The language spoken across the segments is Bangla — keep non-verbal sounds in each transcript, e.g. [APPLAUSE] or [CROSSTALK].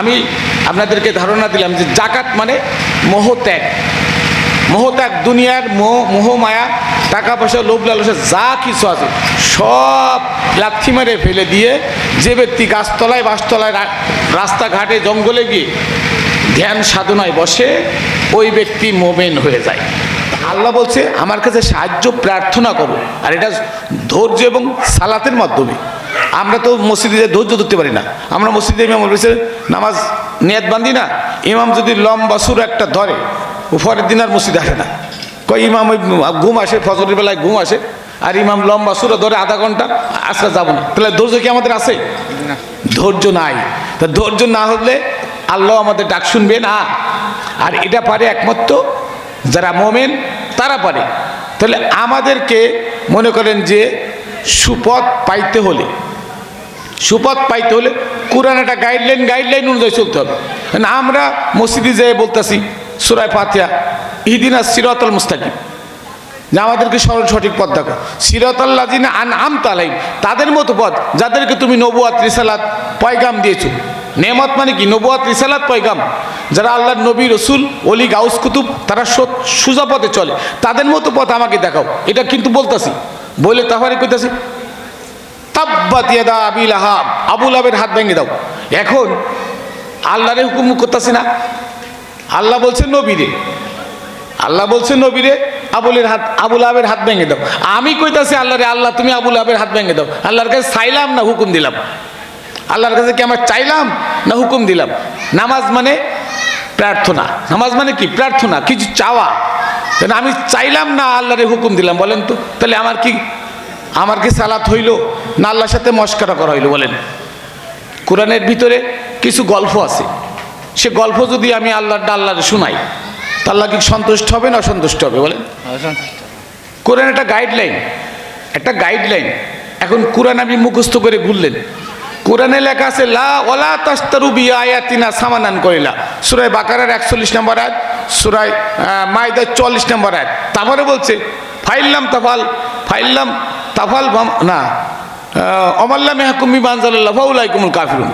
আমি আপনাদেরকে ধারণা দিলাম যে জাকাত মানে মোহত্যাগ মোহত্যাগ দুনিয়ার মোহ মোহ মায়া, টাকা পয়সা, লোভ লালসা, যা কিছু আছে, সব লাথি মেরে ফেলে দিয়ে যে ব্যক্তি গাছতলায়, বাসতলায় রাস্তাঘাটে, জঙ্গলে গিয়ে ধ্যান সাধনায় বসে, ওই ব্যক্তি মোমেন হয়ে যায়। আল্লাহ বলছে, আমার কাছে সাহায্য, প্রার্থনা করো। আর এটা ধৈর্য এবং সালাতের মাধ্যমে। আমরা তো মসজিদে ধৈর্য ধরতে পারি না। আমরা মসজিদে ইমাম বলছে নামাজ নিয়াত বান্ধি না। ইমাম যদি লম্বা সুর একটা ধরে উপরের দিন আর মসজিদে আসে না। কই ইমাম ওই ঘুম আসে ফজরের বেলায় ঘুম আসে আর ইমাম লম্বা সুরে ধরে আধা ঘণ্টা আজকে যাব না। তাহলে ধৈর্য কি আমাদের আছে? ধৈর্য নাই। তা ধৈর্য না হলে আল্লাহ আমাদের ডাক শুনবে না। আর এটা পারে একমাত্র যারা মোমেন তারা পারে। তাহলে আমাদেরকে মনে করেন যে সুপথ পাইতে হলে সুপথ পাইতে হলে কোরআন একটা গাইডলাইন গাইডলাইন অনুযায়ী চলতে হবে। না আমরা মসজিদে যেয়ে বলতেছি সুরায় ফাতিয়া ইদিনা সিরাতল মুস্তাকিম। যে আমাদেরকে সরল সঠিক পথ দেখো। সিরাতাল্লাহ জিনা আন আম তালাইম তাদের মতো পথ, যাদেরকে তুমি নবুয়াত, রিসালাত, পয়গাম দিয়েছ। নেমত মানে কি? নবুয়াত, রিসালাত, পয়গাম। যারা আল্লাহর নবী, রসুল অলি গাউস, কুতুব, তারা সোজা পথে চলে। তাদের মতো পথ আমাকে দেখাও। এটা কিন্তু বলতাছি। বলে তাহলে কইতাছি তাব্বাত ইয়াদা আবিল আহাব আবুল আবের হাত ভেঙে দাও। এখন আল্লাহরে হুকুম করতেছি না। আল্লাহ বলছে, নবীরে। আল্লাহ বলছে, নবীরে, আবুলের হাত আবুল আবের হাত ভেঙে দাও। আমি কইতাছি, আল্লাহরে, আল্লাহ, তুমি আবুল আবের হাত ভেঙে দাও। আল্লাহর কাছে চাইলাম না হুকুম দিলাম। আল্লাহর কাছে কি আমার চাইলাম না হুকুম দিলাম? নামাজ মানে প্রার্থনা। নামাজ মানে কি? প্রার্থনা, কিছু চাওয়া। কেন আমি চাইলাম না আল্লাহরে হুকুম দিলাম, বলেন তো। তাহলে আমার কি আমার কি সালাত হইল? না, আল্লাহর সাথে মস্করা করা হইল, বলেন। কোরআনের ভিতরে কিছু গল্প আছে। সে গল্প যদি আমি আল্লাহটা আল্লাহরে শোনাই, তা আল্লাহ কি সন্তুষ্ট হবে না অসন্তুষ্ট হবে, বলেন? কোরআন একটা গাইডলাইন একটা গাইডলাইন এখন কোরআন আপনি মুখস্থ করে ঘুরলেন। কোরআনে লেখা আছে, লা ওলা তাস্তারু বি আয়াতিনা সামানান করিলা সুরায় বাকারার একচল্লিশ নম্বর আয়াত, সুরায় মাইদার চল্লিশ নম্বর আয়াত। তারপরে বলছে, ফাইল্লাম তাফাল ফাইল্লাম তাফাল না অমাল্লা মেহাকুমি বানজাল্লাহ ফাউলাই কুমুল কাফিরুন।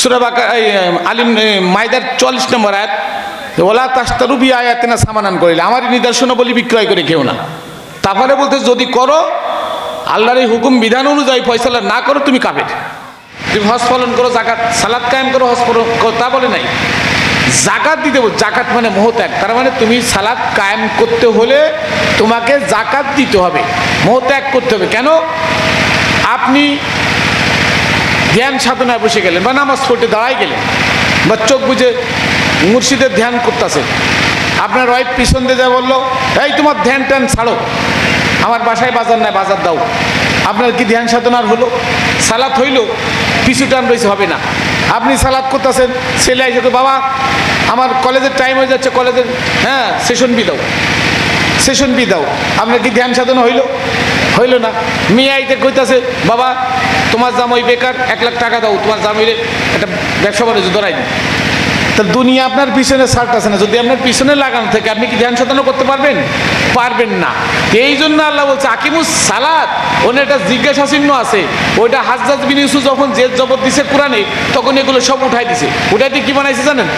সুরা বাকা এই, আলিম মাইদার চল্লিশ নম্বর আয়াত ওলা তাস্তারু বি আয়াতিনা সামানান করিলা। আমার নিদর্শন বলি বিক্রয় করে কেউ না। তারপরে বলতে যদি করো আল্লাহর এই হুকুম বিধান অনুযায়ী ফয়সালা না করো তুমি কাফের। তুমি হজ পালন করো জাকাত সালাদ কায়েম করো হজ পালন করো তা বলে নাই। জাকাত দিতে বল জাকাত মানে মোহত্যাগ। তার মানে তুমি সালাদ কায়েম করতে হলে তোমাকে জাকাত দিতে হবে। মোহত্যাগ করতে হবে। কেন? ধ্যান সাধনায় বসে গেলেন বা নামাজ পড়তে দাঁড়াই গেলেন বা চোখ বুঝে মুর্শিদের ধ্যান করতেছেন আপনার ওয়াইফ পিছন দিয়ে যা বলল, এই তোমার ধ্যান ট্যান ছাড়ো, আমার বাসায় বাজার নাই, বাজার দাও, আপনার কি ধ্যান সাধনার হলো? সালাত হইল, পিছু টান রয়েছে, হবে না। আপনি সালাদ করতেছেন, ছেলে আইসে বাবা, আমার কলেজের টাইম হয়ে যাচ্ছে, কলেজের হ্যাঁ সেশন বি দাও সেশন বি দাও, আপনার কি ধ্যান সাধনা হইল? হইল না। মেয়ে আইতে কইতাছে, বাবা, তোমার জামাই বেকার, এক লাখ টাকা দাও, তোমার জামাইরে একটা ব্যবসা বাণিজ্য ধরাই দিই। তা দুনিয়া আপনার পিছনে আছে না। যদি আপনার পিছনে লাগানো থাকে, আপনি কি ধ্যান সাধনা করতে পারবেন? পারবেন না। এই জন্য আল্লাহ বলছে, আকিমুস সালাদ ওনে একটা জিজ্ঞাসা চিহ্ন আছে। ওইটা হাজরাজ বিন যখন জেদ জবর দিছে কোরআনে, তখন এগুলো সব উঠাই দিছে। উঠাই দিয়ে কি বানাইছে জানেন?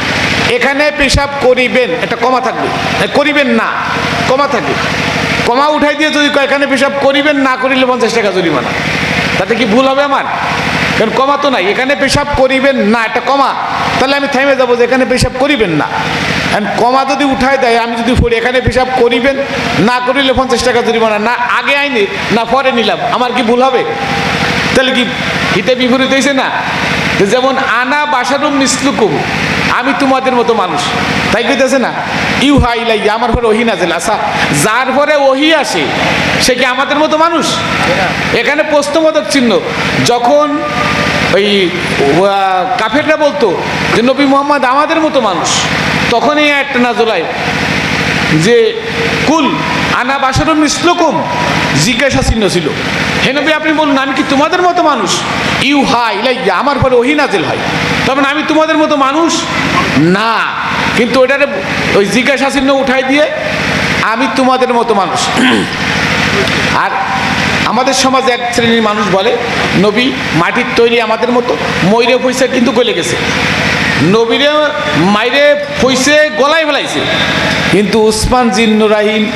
এখানে পেশাব করিবেন একটা কমা থাকবে। করিবেন না, কমা থাকবে। কমা উঠাই দিয়ে যদি এখানে পেশাব করিবেন, না করিলে পঞ্চাশ টাকা জরিমানা। তাতে কি ভুল হবে আমার? কারণ কমা তো নাই, এখানে পেশাব করিবেন, না, এটা কমা। তাহলে আমি থেমে যাব যে এখানে পেশাব করিবেন না। এখন কমা যদি উঠায় দেয়, আমি যদি পড়ি, এখানে পেশাব করিবেন, না করিলে পঞ্চাশ টাকা জরিমানা, না আগে আইনে, না পরে নিলাম, আমার কি ভুল হবে? তাহলে কি হিতে বিপরীত হয়েছে না? যেমন আনা বাসারুম মিসলুকুম আমি তোমাদের মতো মানুষ। তাই কইতেছে না ইউ হাই লাই আমার পরে ওহি নাজেল আসা যার পরে ওহি আসে, সে কি আমাদের মতো মানুষ? এখানে প্রশ্নবোধক চিহ্ন। যখন ওই কাফেররা বলতো যে, নবী মোহাম্মদ আমাদের মতো মানুষ তখনই একটা নাজলায় যে, কুল আনা বাসারুম মিসলুকুম, জিজ্ঞাসা চিহ্ন ছিল। হে নবী, আপনি বলুন, আমি কি তোমাদের মতো মানুষ? ইউ হাই লাইয়া আমার পরে ওহি নাজেল হয়। তবে আমি তোমাদের মতো মানুষ? না। কিন্তু ওটারে ওই জিজ্ঞাসা চিহ্ন উঠাই দিয়ে আমি তোমাদের মতো মানুষ। [CLEARS THROAT] আর আমাদের সমাজে এক শ্রেণির মানুষ বলে, নবী মাটির তৈরি আমাদের মতো, ময়ূরে পয়সা কিন্তু গলে গেছে। নবীরে মাইরে ফইসে গলায় ফেলাইছে। কিন্তু উসমান জিন্নুরাহিম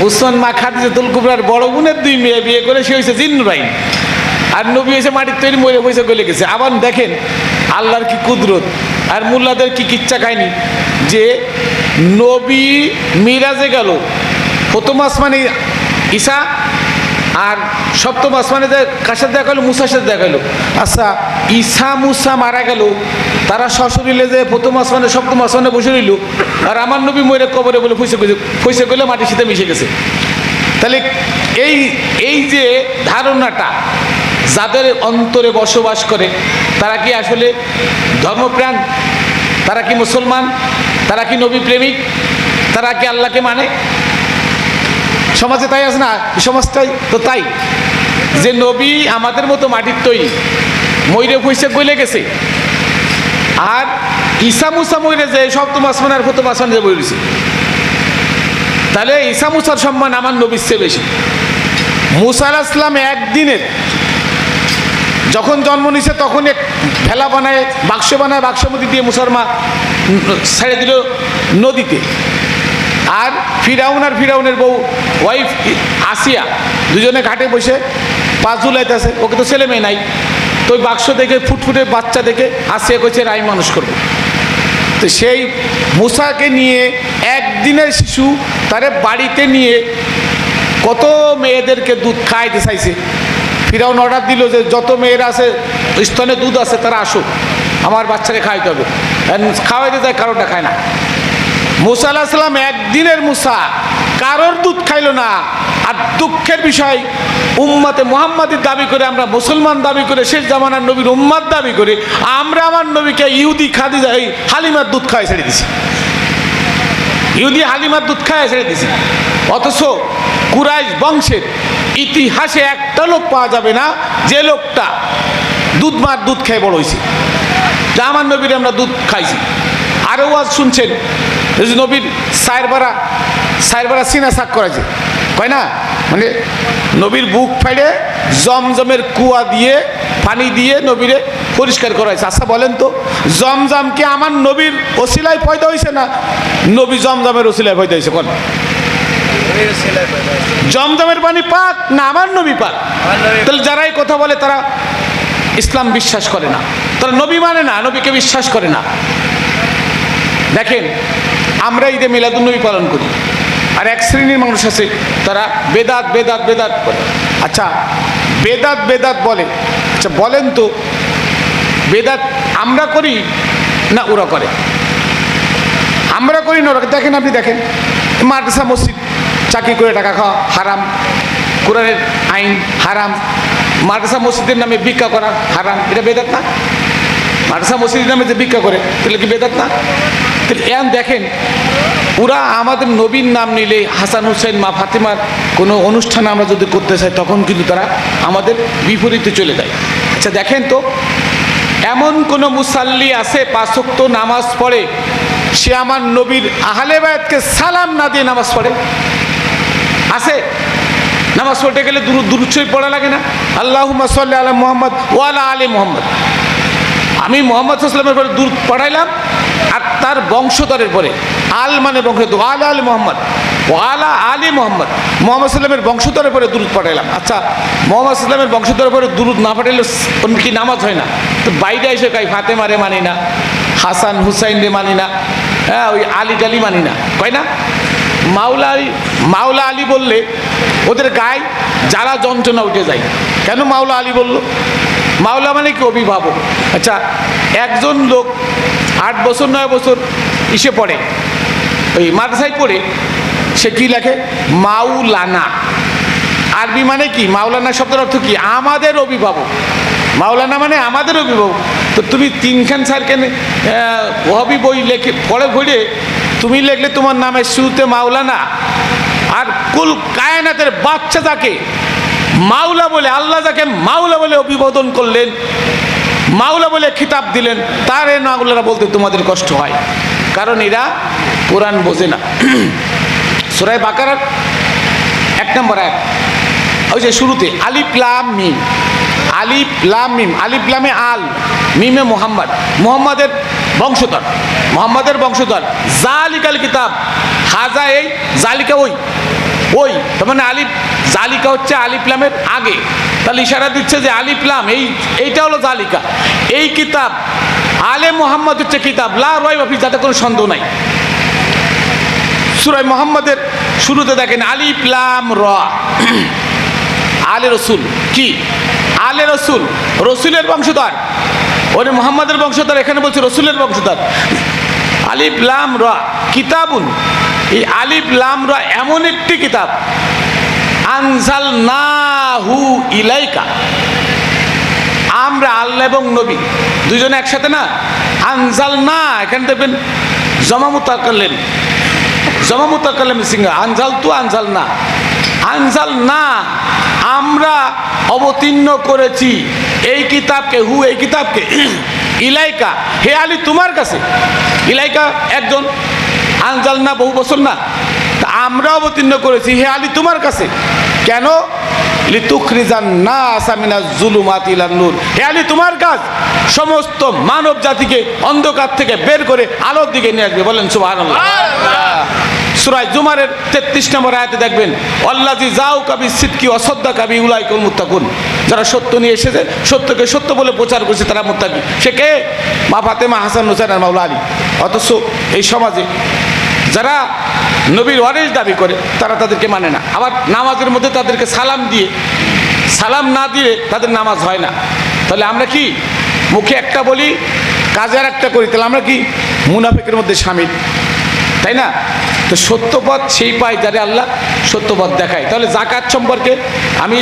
উসমান মা খাদিজাতুল কুবরার বড় বোনের দুই মেয়ে বিয়ে করে, সে হয়েছে জিন্নুরাহিম আর নবী হয়েছে মাটির তৈরি মরে পয়সা গলে গেছে। আবার দেখেন আল্লাহর কি কুদরত? আর মোল্লাদের কি কিচ্ছা খায়নি যে নবী মিরাজে গেল, প্রথম আসমানে ঈশা আর সপ্তম আসমানে কার সাথে দেখা হলো, মুসার সাথে দেখা হলো। আচ্ছা ঈসা, মুসা মারা গেল, তারা সশরীরে যে প্রথম আসমানে, সপ্তম আসমানে বসে রইল, আর আমার নবী ময়ূরে কবরে বলে ফুসে ফুসে গেলে মাটির সাথে মিশে গেছে। তাহলে এই এই যে ধারণাটা যাদের অন্তরে বসবাস করে তারা কি আসলে ধর্মপ্রাণ? তারা কি মুসলমান? তারা কি নবী প্রেমিক? তারা কি আল্লাহকে মানে? সমাজে তাই আছে না? সমাজটাই তো তাই। যে নবী আমাদের মতো মাটির তৈরি ময়ূরে পয়সা গলে গেছে। আর ঈসা মুসা ময়ূরে যে সব তো মাসমান আর প্রথম আসমান যে বইছে তাহলে ঈসা মুসার সম্মান আমার নবীর চেয়ে বেশি। মুসা আলাহ ইসলাম একদিনের যখন জন্ম নিছে তখন এক ভেলা বানায়, বাক্স বানায়, বাক্সের মধ্যে দিয়ে মুসলমা ছেড়ে দিল নদীতে। আর ফিরাউন আর ফিরাউনের বউ ওয়াইফ আসিয়া দুজনে ঘাটে বসে পাঁচ ঝুলাইতেছে, ওকে তো ছেলে মেয়ে নাই। তো ওই বাক্স দেখে, ফুটফুটে বাচ্চা দেখে আসিয়া কইছে রাই মানুষ করব। তো সেই মুসাকে নিয়ে একদিনের শিশু তারে বাড়িতে নিয়ে কত মেয়েদেরকে দুধ খাইতে চাইছে। ফিরাউন অর্ডার দিল যে যত মেয়েরা আছে, স্তনে দুধ আছে, তারা আসুক। আমার বাচ্চাকে খাইতে হবে। খাওয়াইতে যায় কারোটা খায় না। মুসা একদিনের মুসা, কারোর দুধ খাইলো না। আর দুঃখের বিষয়, উম্মাতে মোহাম্মদের দাবি করে আমরা মুসলমান দাবি করে, শেষ জামানার নবীর উম্মাদ দাবি করে, আমরা আমার নবীকে ইহুদি খাদি এই হালিমার দুধ খাওয়াই ছেড়ে দিছি। ইহুদি হালিমার দুধ খায় ছেড়ে দিছি। অথচ কুরাইশ বংশের ইতিহাসে একটা লোক পাওয়া যাবে না, যে লোকটা দুধ মার দুধ খেয়ে বড় হয়েছে। আমার নবীর আমরা দুধ খাইছি। আরও আজ শুনছেন নবীর সাইরবারা সাইরবারা সিনা শাক করেছে কয় না? মানে নবীর বুক ফাইড়ে জমজমের কুয়া দিয়ে, পানি দিয়ে নবীরে পরিষ্কার করা হয়েছে আচ্ছা বলেন তো জমজম কি আমার নবীর ওসিলায় পয়দা হয়েছে না? নবী জমজমের ওসিলায় পয়দা হয়েছে কোন জমজমের পানি পাক না আমার নবী পাক? তাহলে যারা এই কথা বলে তারা ইসলাম বিশ্বাস করে না। তারা নবী মানে না নবীকে বিশ্বাস করে না। দেখেন আমরা ঈদে মিলাদুন্নবী পালন করি। আর এক শ্রেণির মানুষ আছে তারা বেদাত বেদাত বেদাত বলে। আচ্ছা বেদাত বেদাত বলে। আচ্ছা বলেন তো বেদাত আমরা করি না ওরা করে? আমরা করি না ওরা দেখেন আপনি দেখেন মাদ্রাসা মসজিদ চাকরি করে টাকা খাওয়া হারাম। কোরআনের আইন হারাম। মাদ্রাসা মসজিদের নামে ভিক্ষা করা হারাম। এটা বেদাত না? মাদ্রাসা মসজিদের নামে যে ভিক্ষা করে, তাহলে কি বেদাত না? তাহলে এন দেখেন, ওরা আমাদের নবীর নাম নিলে হাসান হুসেন মা ফাতিমার কোনো অনুষ্ঠান আমরা যদি করতে চাই, তখন কিন্তু তারা আমাদের বিপরীতে চলে যায়। আচ্ছা দেখেন তো, এমন কোনো মুসাল্লি আছে পাঁচক্ত নামাজ পড়ে, সে আমার নবীর আহলে বায়াতকে সালাম না দিয়ে নামাজ পড়ে? আছে। নামাজ পড়তে গেলে দুরু দুরুচ্ছই পড়া লাগে না। আল্লাহ সাল্লি আলা মোহাম্মদ ওয়ালা আলী মোহাম্মদ। আমি মোহাম্মদ সাল্লামের পরে দূর পড়াইলাম আর তার বংশধরের পরে আল মানে বংশধর আল আলী মোহাম্মদ ও আলা মোহাম্মদ। মোহাম্মদ সাল্লামের বংশধরের পরে দূরত পাঠাইলাম আচ্ছা মোহাম্মদ সাল্লামের বংশধরের পরে দূরত না পাঠাইলে কি নামাজ হয় না? তো বাইরে এসে কাই ফাতেমারে মানি না, হাসান হুসাইন রে মানি না হ্যাঁ ওই আলী টালি মানি না। কয় না? মাওলা আলী মাওলা আলী বললে, ওদের গায়ে জ্বালা যন্ত্রণা উঠে যায়। কেন মাওলা আলী বলল? মাওলা মানে কি? অভিভাবক। আচ্ছা একজন লোক আট বছর, নয় বছর ইসে পড়ে। ওই মাদ্রাসায় পড়ে, সে কী লেখে? মাওলানা। আরবি মানে কি? মাওলানা শব্দের অর্থ কি? আমাদের অভিভাবক। মাওলানা মানে আমাদের অভিভাবক। তো তুমি তিনখান স্যারকে হবি বই লেখে, পড়ে পড়ে তুমি লেখলে তোমার নামে শুরুতে মাওলানা, আর কুল কায়নাতের বাচ্চা যাকে মাওলা বলে, আল্লাহ যাকে মাওলা বলে অভিবোধন করলেন, মাওলা বলে খিতাব দিলেন, তার এ নাগুলারা বলতে তোমাদের কষ্ট হয়। কারণ এরা কোরআন বোঝে না। [CLEARS THROAT] সুরাই বাকার এক নম্বর এক ওই যে শুরুতে, আলিফ লাম মিম। আলিফ লাম মিম, আলিফ লামে আল, মিমে মোহাম্মদ। মোহাম্মদের বংশধর মোহাম্মদের বংশধর। জালিকাল কিতাব, হাজা এই, জালিকা ওই ওই। তার মানে আলিফ, জালিকা হচ্ছে আলিফলামের আগে। তাহলে ইশারা দিচ্ছে যে আলিফলাম এই, এইটা হলো জালিকা। এই কিতাব, আলে মোহাম্মদ হচ্ছে কিতাব, লা রয় বাফি যাতে কোনো সন্দেহ নাই। সুরাই মোহাম্মদের শুরুতে দেখেন আলিফলাম র। [CLEARS THROAT] আলে রসুল, কি? আলে রসুল, রসুলের বংশধর। ওরে মোহাম্মদের বংশধর, এখানে বলছে রসুলের বংশধর। আলিফ, লাম, র, কিতাবুন। এই আলিফ, লাম, র এমন একটি কিতাব। আনজাল নাহু ইলাইকা। আমরা আল্লাহ এবং নবী, দুজনে একসাথে না? আনজাল না এখানে দেখবেন জমামুতা করলেন জমামুতা করলেন সিংহা আনজাল তু আনজাল না আনজাল না, আমরা অবতীর্ণ করেছি। এই কিতাবকে, হু, এই কিতাবকে। [CLEARS THROAT] ইলাইকা, হে আলী, তোমার কাছে। ইলাইকা একজন। আনজাল না, বহু বছর না। আমরা অবতীর্ণ করেছি, হে আলী, তোমার কাছে। কেন? হে তোমার সমস্ত মানব জাতিকে অন্ধকার থেকে বের করে আলোর দিকে নিয়ে আসবে। বলেন, সুবহানাল্লাহ। সুরায় জুমারের তেত্রিশ নম্বর আয়াতে দেখবেন অল্লাজি যাও কাবি সিদ্কি অসদ্দা কাবি উলাই কোন মুত্তাকুন। যারা সত্য নিয়ে এসেছে, সত্যকে সত্য বলে প্রচার করছে তারা মুত্তাকি। সে কে? মা ফাতেমা, হাসান হোসেন আর মাওলা আলী। অথচ এই সমাজে যারা নবীর ওয়ারিস দাবি করে, তারা তাদেরকে মানে না। আবার নামাজের মধ্যে তাদেরকে সালাম দিয়ে, সালাম না দিয়ে তাদের নামাজ হয় না। তাহলে আমরা কি মুখে একটা বলি, কাজে আর একটা করি, তাহলে আমরা কি মুনাফিকের মধ্যে সামিল? তাই না? তো সত্যপথ সেই পায় যারা আল্লাহ সত্যপথ দেখায়। তাহলে জাকাত সম্পর্কে আমি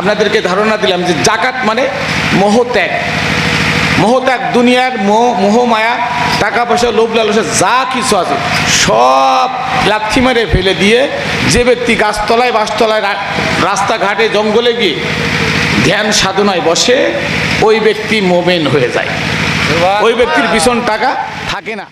আপনাদেরকে ধারণা দিলাম যে জাকাত মানে মোহত্যাগ। মোহত্যাগ দুনিয়ার মোহ মোহ মায়া, টাকা পয়সা, লোভ লালসা, যা কিছু আছে, সব লাথি মেরে ফেলে দিয়ে যে ব্যক্তি গাছতলায়, বাসতলায় রাস্তাঘাটে, জঙ্গলে গিয়ে ধ্যান সাধনায় বসে, ওই ব্যক্তি মোমেন হয়ে যায়। ওই ব্যক্তির ভীষণ টাকা থাকে না।